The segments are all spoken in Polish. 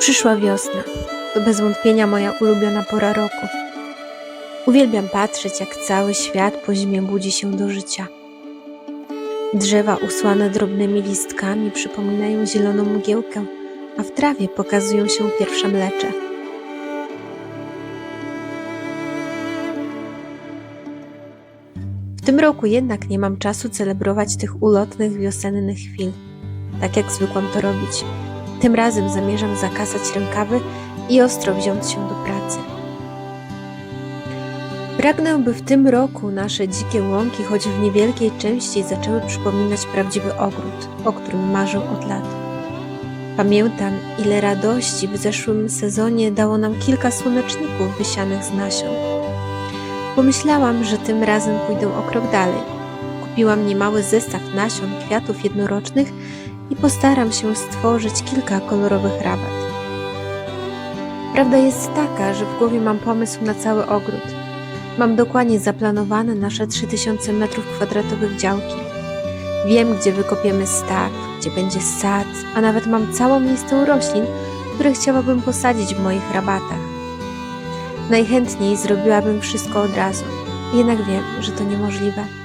Przyszła wiosna. To bez wątpienia moja ulubiona pora roku. Uwielbiam patrzeć, jak cały świat po zimie budzi się do życia. Drzewa usłane drobnymi listkami przypominają zieloną mgiełkę, a w trawie pokazują się pierwsze mlecze. W tym roku jednak nie mam czasu celebrować tych ulotnych wiosennych chwil, tak jak zwykłam to robić. Tym razem zamierzam zakasać rękawy i ostro wziąć się do pracy. Pragnę, by w tym roku nasze dzikie łąki, choć w niewielkiej części, zaczęły przypominać prawdziwy ogród, o którym marzę od lat. Pamiętam, ile radości w zeszłym sezonie dało nam kilka słoneczników wysianych z nasion. Pomyślałam, że tym razem pójdę o krok dalej. Kupiłam niemały zestaw nasion kwiatów jednorocznych postaram się stworzyć kilka kolorowych rabat. Prawda jest taka, że w głowie mam pomysł na cały ogród. Mam dokładnie zaplanowane nasze 3000 m2 działki. Wiem, gdzie wykopiemy staw, gdzie będzie sad, a nawet mam całą listę roślin, które chciałabym posadzić w moich rabatach. Najchętniej zrobiłabym wszystko od razu, jednak wiem, że to niemożliwe.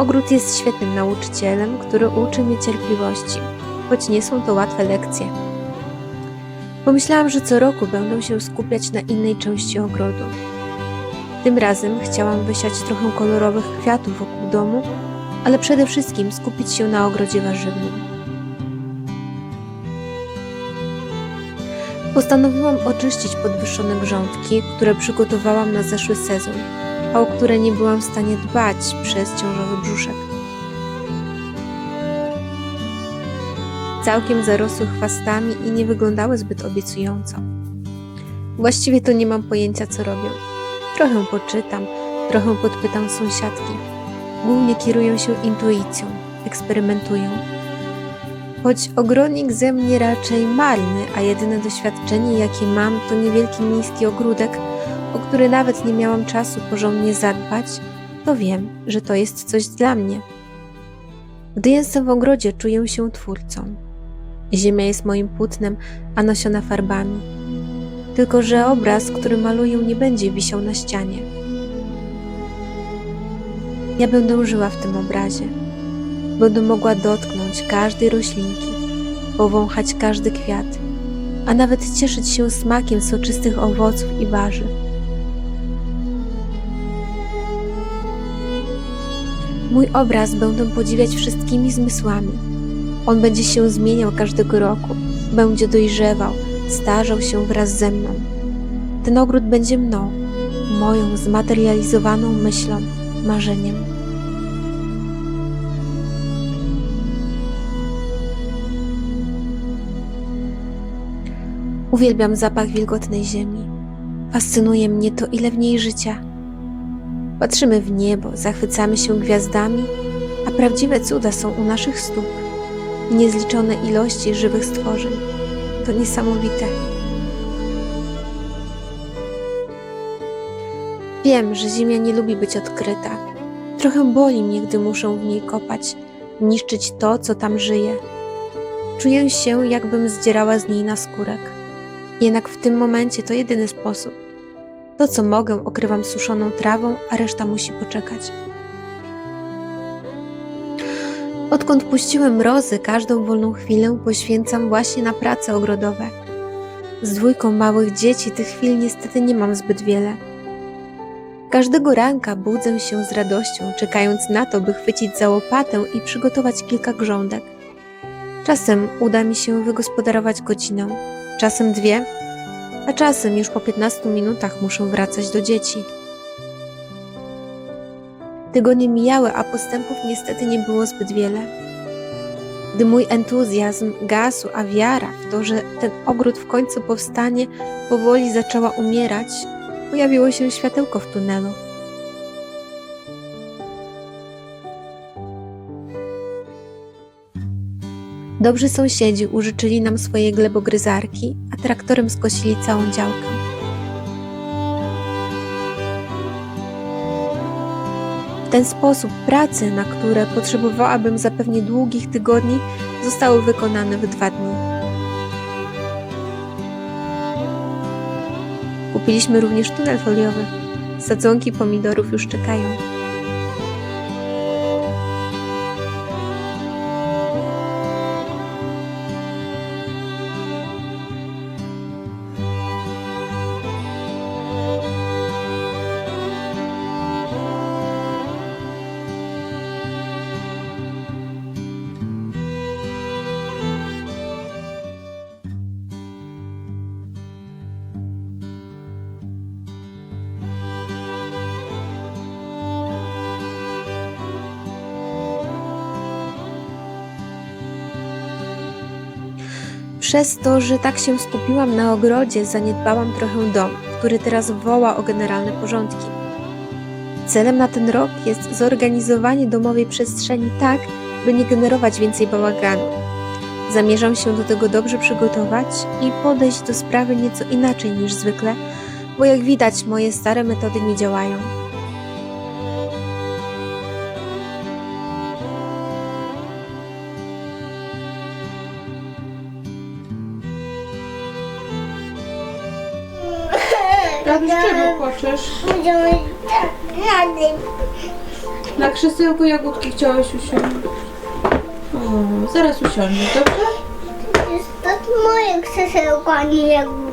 Ogród jest świetnym nauczycielem, który uczy mnie cierpliwości, choć nie są to łatwe lekcje. Pomyślałam, że co roku będę się skupiać na innej części ogrodu. Tym razem chciałam wysiać trochę kolorowych kwiatów wokół domu, ale przede wszystkim skupić się na ogrodzie warzywnym. Postanowiłam oczyścić podwyższone grządki, które przygotowałam na zeszły sezon, a o które nie byłam w stanie dbać przez ciążowy brzuszek. Całkiem zarosły chwastami i nie wyglądały zbyt obiecująco. Właściwie to nie mam pojęcia, co robię. Trochę poczytam, trochę podpytam sąsiadki. Głównie kieruję się intuicją, eksperymentuję. Choć ogrodnik ze mnie raczej marny, a jedyne doświadczenie, jakie mam, to niewielki miejski ogródek, o który nawet nie miałam czasu porządnie zadbać, to wiem, że to jest coś dla mnie. Gdy jestem w ogrodzie, czuję się twórcą. Ziemia jest moim płótnem, a nasiona farbami. Tylko, że obraz, który maluję, nie będzie wisiał na ścianie. Ja będę żyła w tym obrazie. Będę mogła dotknąć każdej roślinki, powąchać każdy kwiat, a nawet cieszyć się smakiem soczystych owoców i warzyw. Mój obraz będę podziwiać wszystkimi zmysłami. On będzie się zmieniał każdego roku, będzie dojrzewał, starzał się wraz ze mną. Ten ogród będzie mną, moją zmaterializowaną myślą, marzeniem. Uwielbiam zapach wilgotnej ziemi. Fascynuje mnie to, ile w niej życia. Patrzymy w niebo, zachwycamy się gwiazdami, a prawdziwe cuda są u naszych stóp. Niezliczone ilości żywych stworzeń. To niesamowite. Wiem, że Ziemia nie lubi być odkryta. Trochę boli mnie, gdy muszę w niej kopać, niszczyć to, co tam żyje. Czuję się, jakbym zdzierała z niej naskórek. Jednak w tym momencie to jedyny sposób. To, co mogę, okrywam suszoną trawą, a reszta musi poczekać. Odkąd puściłem mrozy, każdą wolną chwilę poświęcam właśnie na prace ogrodowe. Z dwójką małych dzieci tych chwil niestety nie mam zbyt wiele. Każdego ranka budzę się z radością, czekając na to, by chwycić za łopatę i przygotować kilka grządek. Czasem uda mi się wygospodarować godzinę, czasem dwie, a czasem już po 15 minutach muszę wracać do dzieci. Tygodnie mijały, a postępów niestety nie było zbyt wiele. Gdy mój entuzjazm gasł, a wiara w to, że ten ogród w końcu powstanie, powoli zaczęła umierać, pojawiło się światełko w tunelu. Dobrzy sąsiedzi użyczyli nam swoje glebogryzarki, a traktorem skosili całą działkę. W ten sposób prace, na które potrzebowałabym zapewnie długich tygodni, zostały wykonane w dwa dni. Kupiliśmy również tunel foliowy. Sadzonki pomidorów już czekają. Przez to, że tak się skupiłam na ogrodzie, zaniedbałam trochę dom, który teraz woła o generalne porządki. Celem na ten rok jest zorganizowanie domowej przestrzeni tak, by nie generować więcej bałaganu. Zamierzam się do tego dobrze przygotować i podejść do sprawy nieco inaczej niż zwykle, bo jak widać, moje stare metody nie działają. Płaczesz? Na krzesełku jagódki chciałeś usiąść. O, zaraz usiądziesz, dobrze? Jest to moje krzesełko, a nie jagódki.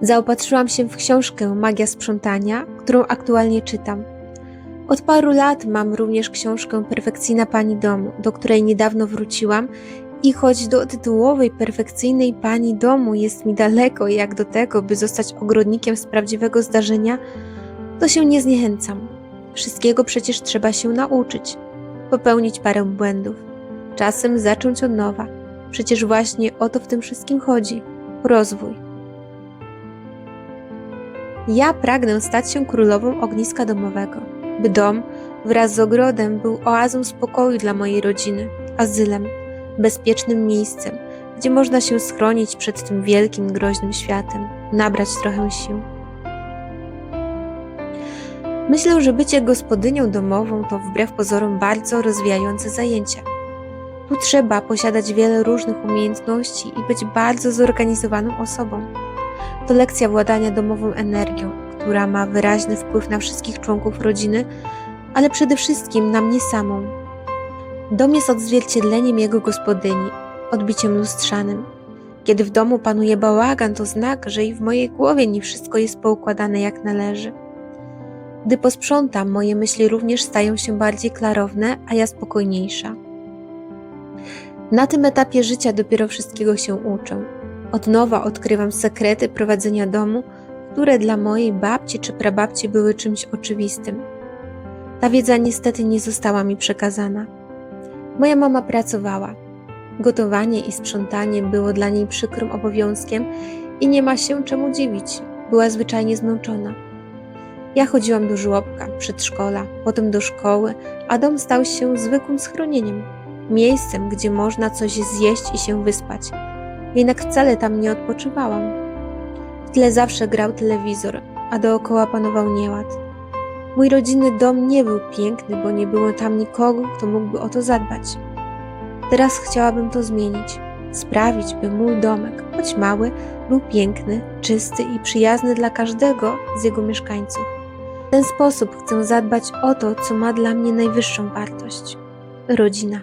Zaopatrzyłam się w książkę Magia Sprzątania, którą aktualnie czytam. Od paru lat mam również książkę Perfekcyjna Pani Domu, do której niedawno wróciłam i choć do tytułowej perfekcyjnej pani domu jest mi daleko jak do tego, by zostać ogrodnikiem z prawdziwego zdarzenia, to się nie zniechęcam. Wszystkiego przecież trzeba się nauczyć, popełnić parę błędów, czasem zacząć od nowa. Przecież właśnie o to w tym wszystkim chodzi rozwój. Ja pragnę stać się królową ogniska domowego, by dom wraz z ogrodem był oazą spokoju dla mojej rodziny, azylem, bezpiecznym miejscem, gdzie można się schronić przed tym wielkim, groźnym światem, nabrać trochę sił. Myślę, że bycie gospodynią domową to wbrew pozorom bardzo rozwijające zajęcie. Tu trzeba posiadać wiele różnych umiejętności i być bardzo zorganizowaną osobą. To lekcja władania domową energią, która ma wyraźny wpływ na wszystkich członków rodziny, ale przede wszystkim na mnie samą. Dom jest odzwierciedleniem jego gospodyni, odbiciem lustrzanym. Kiedy w domu panuje bałagan, to znak, że i w mojej głowie nie wszystko jest poukładane jak należy. Gdy posprzątam, moje myśli również stają się bardziej klarowne, a ja spokojniejsza. Na tym etapie życia dopiero wszystkiego się uczę. Od nowa odkrywam sekrety prowadzenia domu, które dla mojej babci czy prababci były czymś oczywistym. Ta wiedza niestety nie została mi przekazana. Moja mama pracowała. Gotowanie i sprzątanie było dla niej przykrym obowiązkiem i nie ma się czemu dziwić. Była zwyczajnie zmęczona. Ja chodziłam do żłobka, przedszkola, potem do szkoły, a dom stał się zwykłym schronieniem, miejscem, gdzie można coś zjeść i się wyspać. Jednak wcale tam nie odpoczywałam. W tle zawsze grał telewizor, a dookoła panował nieład. Mój rodzinny dom nie był piękny, bo nie było tam nikogo, kto mógłby o to zadbać. Teraz chciałabym to zmienić, sprawić, by mój domek, choć mały, był piękny, czysty i przyjazny dla każdego z jego mieszkańców. W ten sposób chcę zadbać o to, co ma dla mnie najwyższą wartość rodzina.